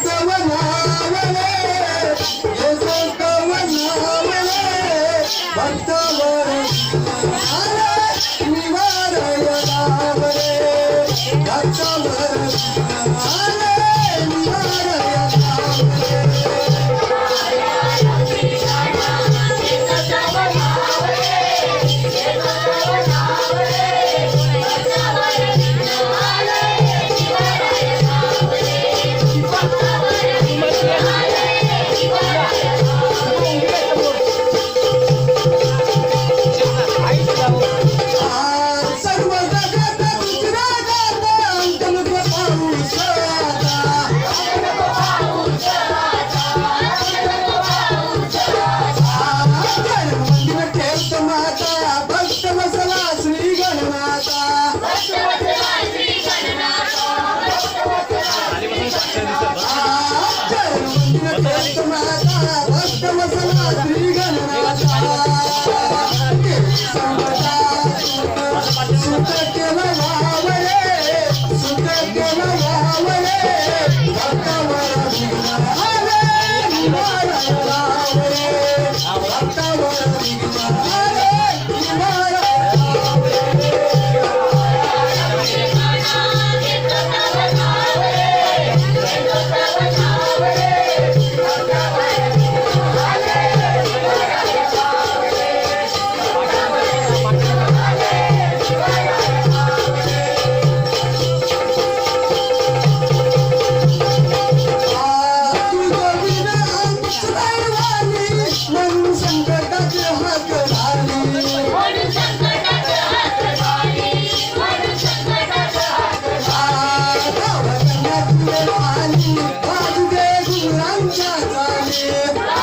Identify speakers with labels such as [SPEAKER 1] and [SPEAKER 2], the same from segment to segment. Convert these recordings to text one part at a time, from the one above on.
[SPEAKER 1] gbogbo é wọn.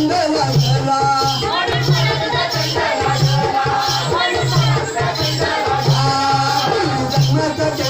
[SPEAKER 1] चंद वाजला जन्माचा